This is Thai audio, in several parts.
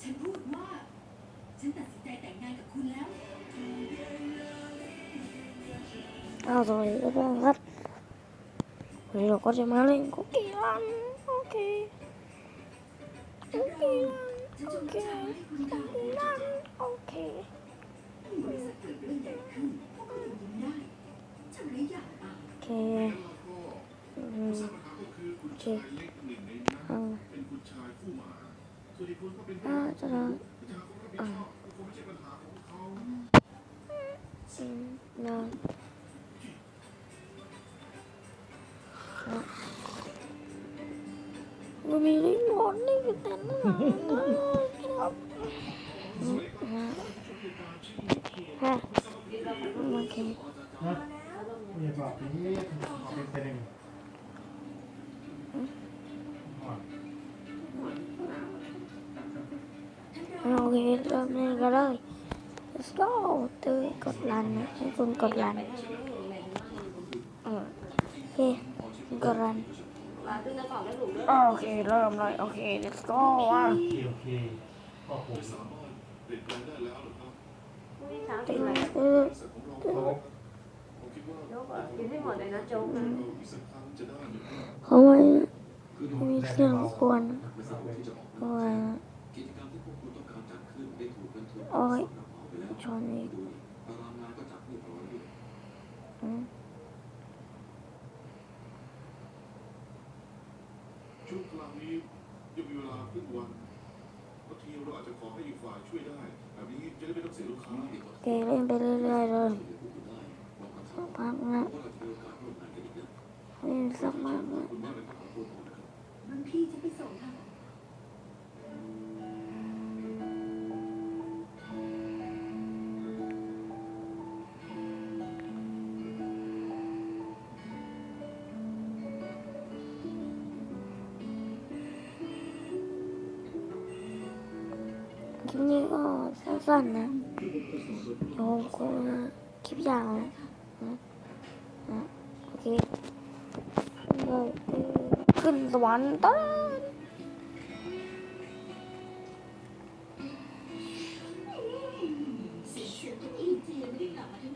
ฉันพูดว่า ฉันตัดสินใจแต่งงานกับคุณแล้วอ้าวสวัสดีทุกท่านครับวันนี้เราก็จะมาเล่นคุกกี้รันโอเคคุกกี้รันโอเคคุกกี้รันโอเค ก็คือคุณชายเล็กหนึ่งในนั้น อ่า เป็นคุณชายผู้หมาส่วนอีกคนก็เป็น อ่าจะลอง ประชาคมรับผิดชอบก็คงไม่ใช่ปัญหาของเขา อืมนอนมันมีลิ้นหมอนนี่อยู่แต่นั่นนะครับฮะโอเค นะมีบอกนี้เอาเป็นเป็นหนึ่งอ่ะ เคเริ่มเล่นกันเลย let's go ตื่นกดรันนะให้คุณกดรันอืมโอเคกดรันโอเคเริ่มเลยโอเค let's go อะโอเคโอเคก็ผมสามารถเปลี่ยนแปลงได้แล้วหรือครับตื่นตื่นบริษัทของเราโจ๊กผมคิดว่ากินให้หมดเลยนะโจ๊กนะเราอีกสักครั้งจะได้อยู่ครับเขาไม่คือไม่มีเสียงรบกวนไม่ทราบว่า ที่จะออกเพราะว่ากิจกรรมที่พวกคุณต้องการจัดขึ้นได้ถูกบันทึกโอ้ยกระเป๋าไปแล้วชนอีกดูตารางงานก็จัดเรียบร้อยด้วยอืมช่วงกลางนี้ยังมีเวลาครึ่งวันบางทีเราอาจจะขอให้อีกฝ่ายช่วยได้ แบบนี้จะได้ไม่ต้องเสียลูกค้าโอเคเล่นไปเรื่อยๆเลยสักพักนะเล่นสักพักนะบางทีจะไปส่งค่ะคลิปนี้ก็สั้นๆนะโอ้โหคลิปยาว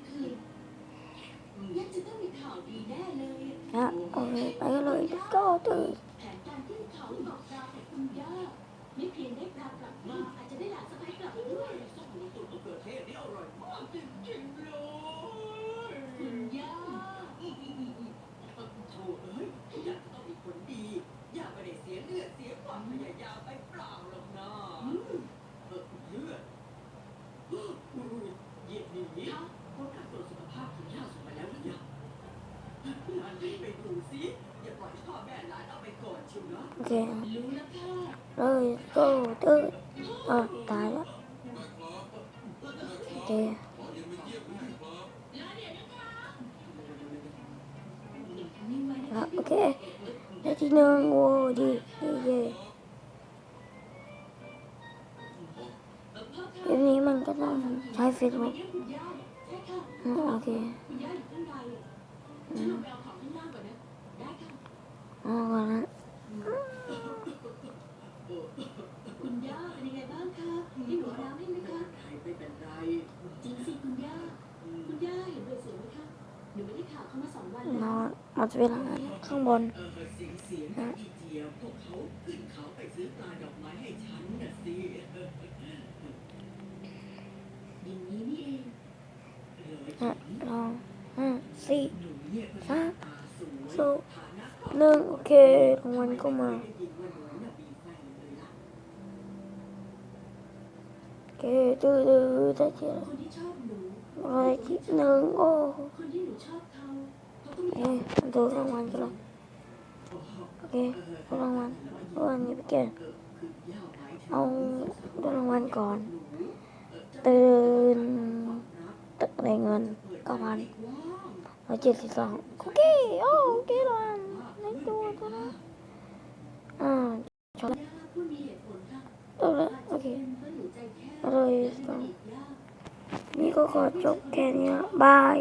คืนยักจะต้องมีข่าวดีแน่เลยนะโอเคไปกันเล ไม่เพียงได้ปลากลับมาอาจจะได้หลานสะใภ้กลับมาด้วยส้มหมูตุ๋นมะเขือเทศนี่อร่อยมากจริงๆเลยคุณย่าโธ่เอ้ยย่าจะต้องมีคนดีย่าไม่ได้เสียเลือดเสียความพยายามไปเปล่าหรอกนะเออเลือดเย็นนี้ผลการตรวจสุขภาพของย่าส่งมาแล้วหรือยังงานนี้ไปดูสิอย่าปล่อยให้พ่อแม่หลานเอาไปก่อนเชียวนะโอเครู้แล้วค่ะ เลยก็ตื่นเออตายแล้วโอเคอะโอเคได้ที่หนึ่งโอ้ดีดีเย่เดี๋ยวนี้มันก็ต้องใช้เฟซบุ๊กโอเค คุณย่าอยู่ข้างในฉันลงไปเอาของข้างล่างก่อนนะ ได้ค่ะ อ๋อก่อนนะ คุณย่าเป็นยังไงบ้างคะให้หนูน้ำให้ไหมคะไม่เป็นไร จริงสิคุณย่า คุณย่าเห็นเรือเสือไหมคะหนูไม่ได้ข่าวเขามาสองวัน น แล้ว อนหมดเวลาข้างบนเออเสียงเสียงจากอีเจียพวกเขาขึ้นเขาไปซื้อปลาดอกไม้ให้ฉันน่ะสอย่างนี้นี่เองเลยห้าสองห้าสี่สามสวยสองหนึ่งโอเครางวัลก็มาโอเคตื้อตื้อได้ที่คนที่ชอบหนูอะไรที่หนึ่งโอ้ เขาเขาก็โอเคมาดูรางวัลกันเลยโอเคดูรางวัลดูอันนี้ไปเก็บเอาดูรางวัลก่อน ตื่นตึกได้เงินเก้าพันร้อยเจ็ดสิบสองโอเคโอ้โอเครางวัลในตัวตัวนั้นอ่าชอบตัวละโอเคเป็นเพราะหนูใจแคบก็เลยไม่ได้ย่านี่ก็ขอจบแค่นี้บาย